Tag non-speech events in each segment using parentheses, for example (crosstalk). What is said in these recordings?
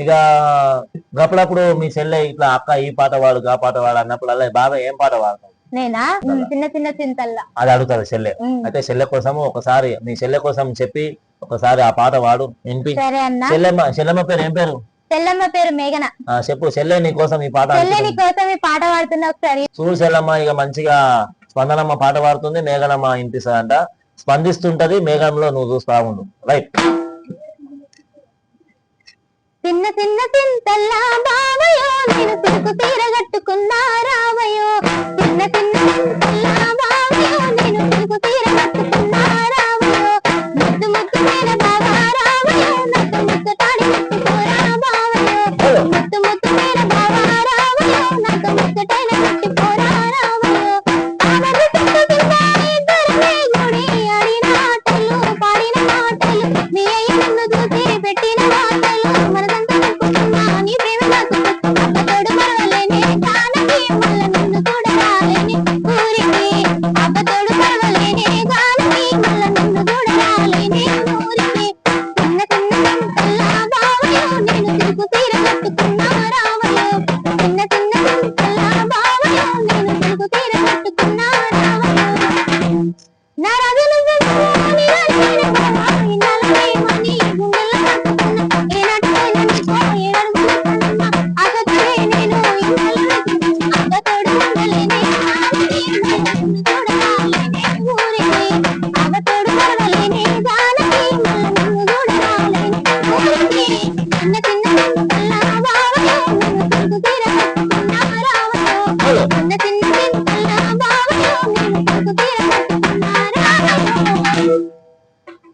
ఇక అప్పుడప్పుడు మీ చెల్లె ఇట్లా అక్క ఈ పాట పాడు ఆ పాట పాడు అన్నప్పుడు అలా బాబాయ్ ఏం పాట పాడతావు నేనా? చిన్న చిన్న చింతల్లా. అది అడుగుతాడు చెల్లె. అయితే చెల్లె కోసం ఒకసారి మీ చెల్లె కోసం చెప్పి ఒకసారి ఆ పాట పాడు వినిపి. చెల్లెమ్మ చెల్లెమ్మ పేరు ఏం పేరు? చెల్లమ్మ పేరు మేఘన. చెప్పు చెల్లె నీ కోసం ఈ పాట చెల్లె నీ. కోసం ఈ పాట పాడుతున్నా ఒకసారి. చూడు చెల్లమ్మ ఇక మంచిగా స్పందనమ్మ పాట పాడుతుంది మేఘనమ్మ వినిపిస్తుందంట. స్పందిస్తుంటది మేఘంలో నువ్వు చూస్తా ఉండు. రైట్ చిన్న చిన్న చింతల్లా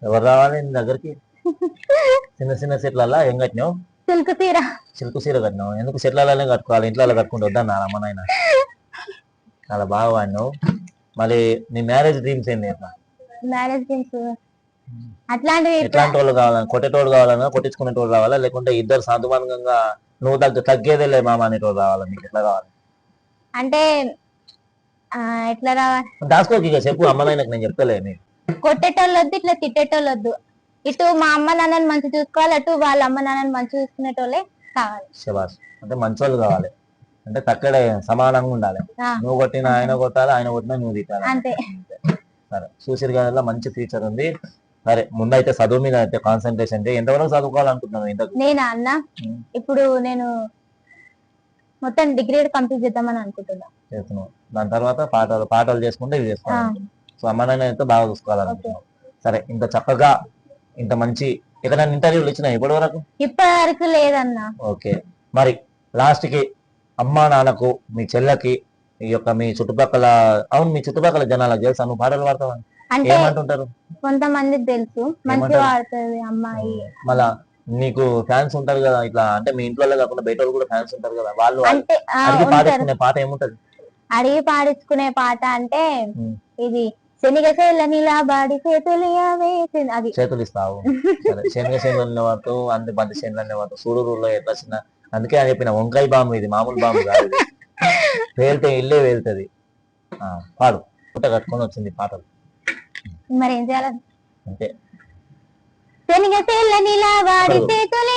ఎవరు రావాలి? నీ దగ్గరికి. చిన్న చిన్న చెట్లల్లా ఏం కట్టినావు? సిల్క్ తీర చిలుకు సీర కట్టినావు. ఎందుకు చెట్లలోనే కట్టుకోవాలి? ఇంట్లో కట్టుకుంటూ వద్దన్నారు అమ్మ నాయన? చాలా బాగా వాడినావు. మళ్ళీ నీ మ్యారేజ్ డ్రీమ్స్ ఏంటి మ్యారేజ్ థింగ్స్ అట్లాంటివి ఎట్లాంటి వాళ్ళు కావాలని కొట్టేటోళ్ళు కావాలన్నా కొట్టించుకునేటోళ్ళు రావాలా? లేకుంటే ఇద్దరు సాధుమానంగా నువ్వు తగ్గ తగ్గేదేలే మామ అనేటోళ్ళు రావాలా నీకు? ఎట్లా కావాలి? అంటే ఎట్లా రావాలి? దాసుకోకి చెప్పు. అమ్మ నాయనకు నేను చెప్తలే నీకు. కొట్టేటోళ్ళు వద్దు ఇట్లా తిట్టేటోళ్ళు వద్దు ఇటు మా అమ్మ నాన్నని మంచి చూసుకోవాలి అటు వాళ్ళ అమ్మ నాన్నని మంచి చూసుకునేటోళ్ళే కావాలి. శబాష్ అంటే మంచోళ్ళు కావాలి. అంటే తక్కడే సమానంగా ఉండాలి. ఆ. నువ్వు కొట్టిన ఆయన కొట్టాలి ఆయన కొట్టినా నువ్వు తిట్టాలి. అంతే. సరే చూసిరు కదా మంచి ఫ్యూచర్ ఉంది. సరే ముందైతే చదువు మీద అయితే కాన్సన్ట్రేషన్ చేయి. ఎంతవరకు చదువుకోవాలనుకుంటున్నావు ఇంతకు? నేనా అన్న? ఉమ్. ఇప్పుడు నేను మొత్తం డిగ్రీ కంప్లీట్ చేద్దామని అనుకుంటున్నా. చేస్తున్నావు. దాని తర్వాత పాటలు పాటలు చేసుకుంటే ఇవి చేసుకోవాలి. సో అమ్మ నాయన అయితే బాగా చూసుకోవాలనుకుంటున్నావు సరే ఇంత చక్కగా ఇంత మంచి ఎక్కడైనా ఇంటర్వ్యూలు ఇచ్చినాయి ఇప్పటి వరకు? ఇప్పటి వరకు లేదన్న. ఓకే. మరి లాస్ట్కి అమ్మా నాన్నకు మీ చెల్లెకి ఈ యొక్క మీ చుట్టుపక్కల అవును మీ చుట్టుపక్కల జనాలకు తెలుసా? నువ్వు పాటలు పాడతావా? అంటే ఏమంటుంటారు? కొంతమందికి తెలుసు? ఆడుతుంది అమ్మాయి. మళ్ళా నీకు ఫ్యాన్స్ ఉంటారు కదా ఇట్లా అంటే మీ ఇంట్లో కాకుండా బయట వాళ్ళు కూడా ఫ్యాన్స్ ఉంటారు కదా వాళ్ళు అడిగి ఉంటారు. పాడేసుకునే పాట ఏముంటది? అడిగి పాడించుకునే పాట అంటే. ఇది శనిగ చేల నిలబడి చేతులు యావే చి- అది. చేతులు ఇస్తావు. శనగ శనగలు వాడుతూ అంత బంతి వాడుతూ సూడూరులో ఎట్లా చిన్న అందుకే అని చెప్పిన వంకాయ బాంబు ఇది మామూలు బాంబు కాదు. పేలితే ఇల్లే వెళ్తది ఆ, పాడు. పుట్ట కట్టుకొని వచ్చింది పాటలు. మరి ఏం చేయాలి? అంతే. శనిగ చేల నిలబడి చేతులు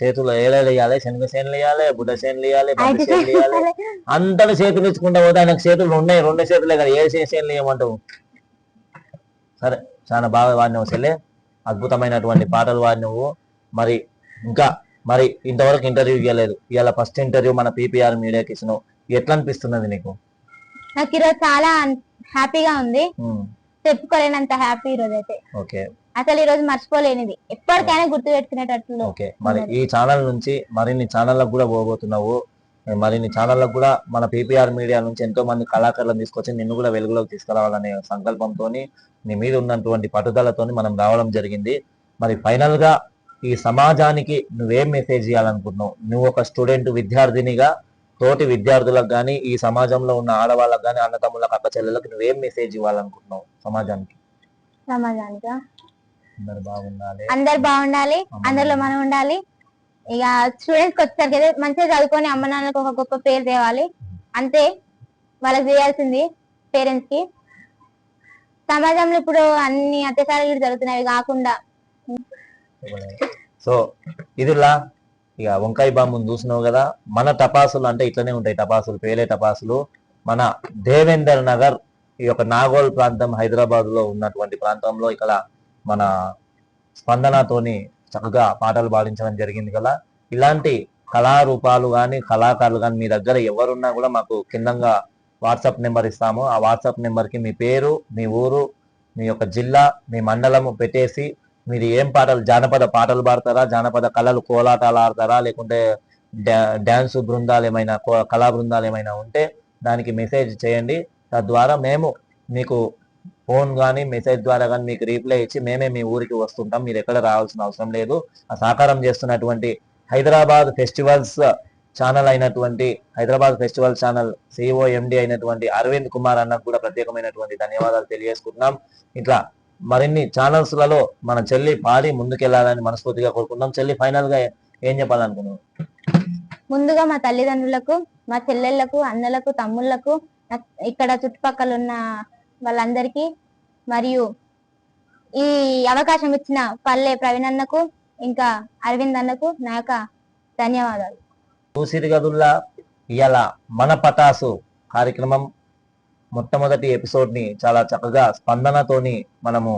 చేతులు ఏలేలు వేయాలి? శనగ చేనులు వేయాలి? బుడ్డ చేనులు వేయాలి? చేనులు (laughs) అంతటి చేతులు ఇచ్చుకుంటా పోతే ఆయనకు చేతులు ఉన్నాయి. రెండు చేతులే కదా. ఏ చేనులు ఏమంటావు సరే చాలా బాగా వాడినావు చెల్లె. అద్భుతమైనటువంటి పాటలు వాడినవు. మరి ఇంకా మరి ఇంతవరకు ఇంటర్వ్యూ ఇవ్వలేదు. ఇవాళ ఫస్ట్ ఇంటర్వ్యూ మన పీపీఆర్ మీడియాకి ఇచ్చినావు ఎట్లా అనిపిస్తున్నది నీకు? నాకు ఈరోజు చాలా హ్యాపీగా ఉంది. చెప్పుకోలేనంత హ్యాపీ ఈరోజు అయితే ఓకే. అసలు ఈ రోజు మర్చిపోలేనిది. ఎప్పటికైనా గుర్తు పెట్టుకునేటట్లు ఓకే. మరి ఈ ఛానల్ నుంచి మరిన్ని ఛానళ్ళకు కూడా పోబోతున్నావు. మరిన్ని ఛానళ్ళకు కూడా మన పీపీఆర్ మీడియా నుంచి ఎంతో మంది కళాకారులను తీసుకొచ్చి నిన్ను కూడా వెలుగులోకి తీసుకురావాలనే సంకల్పంతో నీ మీద ఉన్నటువంటి పట్టుదలతోని మనం రావడం జరిగింది. మరి ఫైనల్గా ఈ సమాజానికి నువ్వేం మెసేజ్ ఇవ్వాలనుకుంటున్నావు నువ్వు ఒక స్టూడెంట్ విద్యార్థినిగా తోటి విద్యార్థులకు కానీ ఈ సమాజంలో ఉన్న ఆడవాళ్ళకు కానీ అన్నతమ్ములకు అక్క చెల్లెలకు నువ్వేం మెసేజ్ ఇవ్వాలనుకుంటున్నావు సమాజానికి? సమాజానికి? అందరు బాగుండాలి. అందరు బాగుండాలి. అందరిలో మనం ఉండాలి. ఇక స్టూడెంట్స్ వచ్చారు కదా మంచిగా చదువుకొని అమ్మ నాన్నలకు ఒక గొప్ప పేరు తేవాలి. అంతే. వాళ్ళకి చేయాల్సింది పేరెంట్స్కి. సమాజంలో ఇప్పుడు అన్ని అత్యాచారాలు జరుగుతున్నాయి కాకుండా. సో ఇదిలా. ఇక వంకాయ బాంబుని చూసినావు కదా మన టపాసులు అంటే ఇట్లనే ఉంటాయి టపాసులు పేలే టపాసులు. మన దేవేందర్ నగర్ ఈ యొక్క నాగోల్ ప్రాంతం హైదరాబాద్లో ఉన్నటువంటి ప్రాంతంలో ఇక్కడ మన స్పందనతోని చక్కగా పాటలు పాడించడం జరిగింది కదా. ఇలాంటి కళారూపాలు కానీ కళాకారులు కానీ మీ దగ్గర ఎవరున్నా కూడా మాకు కిందంగా వాట్సాప్ నెంబర్ ఇస్తాము. ఆ వాట్సాప్ నెంబర్కి మీ పేరు మీ ఊరు మీ యొక్క జిల్లా మీ మండలము పెట్టేసి మీరు ఏం పాటలు జానపద పాటలు పాడతారా? జానపద కళలు కోలాటాలు ఆడతారా? లేకుంటే డ్యాన్స్ బృందాలు ఏమైనా కో- కళా బృందాలు ఏమైనా ఉంటే దానికి మెసేజ్ చేయండి. తద్వారా మేము మీకు ఫోన్ కానీ మెసేజ్ ద్వారా కానీ మీకు రీప్లై ఇచ్చి మేమే మీ ఊరికి వస్తుంటాం. మీరు ఎక్కడ రావాల్సిన అవసరం లేదు. ఆ సహకారం చేస్తున్నటువంటి హైదరాబాద్ ఫెస్టివల్స్ ఛానల్ అయినటువంటి Hyderabad festival channel CEO MD అయినటువంటి అరవింద్ కుమార్ అన్నకు కూడా ప్రత్యేకమైనటువంటి ధన్యవాదాలు తెలియజేసుకుంటున్నాం. ఇట్లా మరిన్ని ఛానల్స్లలో మన చెల్లి పాడి ముందుకెళ్ళాలని మనస్ఫూర్తిగా కోరుకుందాం. చెల్లి ఫైనల్గా ఏం చెప్పాలనుకున్నావు? ముందుగా మా తల్లిదండ్రులకు మా చెల్లెళ్ళకు అన్నలకు తమ్ముళ్ళకు ఇక్కడ చుట్టుపక్కల ఉన్న వాళ్ళందరికీ మరియు ఈ అవకాశం ఇచ్చిన పల్లె ప్రవీణ్ అన్నకు ఇంకా అరవింద్ అన్నకు నా యొక్క ధన్యవాదాలు. చూసిరి గదుల్లా ఇవాళ మన పటాసు కార్యక్రమం. మొట్టమొదటి ఎపిసోడ్ని చాలా చక్కగా స్పందనతోని మనము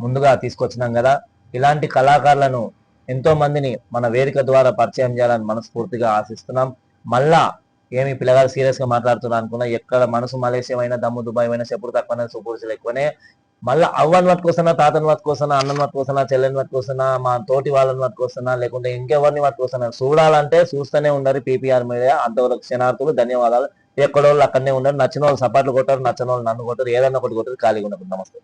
ముందుగా తీసుకొచ్చినాం కదా. ఇలాంటి కళాకారులను ఎంతో మందిని మన వేదిక ద్వారా పరిచయం చేయాలని మనస్ఫూర్తిగా ఆశిస్తున్నాం. మళ్ళా ఏమి పిల్లగారు సీరియస్గా మాట్లాడుతున్నా అనుకున్నా ఎక్కడ మనసు మలేషియమైనా దమ్ము దుబాయ్ అయినా చెప్పుడు తక్కువనే సూపురుషులు ఎక్కువనే మళ్ళీ అవ్వని పట్టుకొస్తున్నా తాతని పట్టుకొస్తున్నా అన్నని పట్టుకొస్తున్నా చెల్లెని పట్టుకొస్తున్నా మా తోటి వాళ్ళని పట్టుకొస్తున్నా లేకుంటే ఇంకెవరిని పట్టుకొస్తున్నా చూడాలంటే చూస్తూనే ఉండరు పీపీఆర్ మీడియా అంతవరకు క్షణార్థులు ధన్యవాదాలు. ఎక్కడోళ్ళు అక్కడనే ఉండరు నచ్చిన వాళ్ళు సపాట్లు కొట్టారు నచ్చిన వాళ్ళు నన్ను కొట్టారు ఏదన్నా ఒకటి కొట్టారు ఖాళీగా ఉండదు నమస్తే.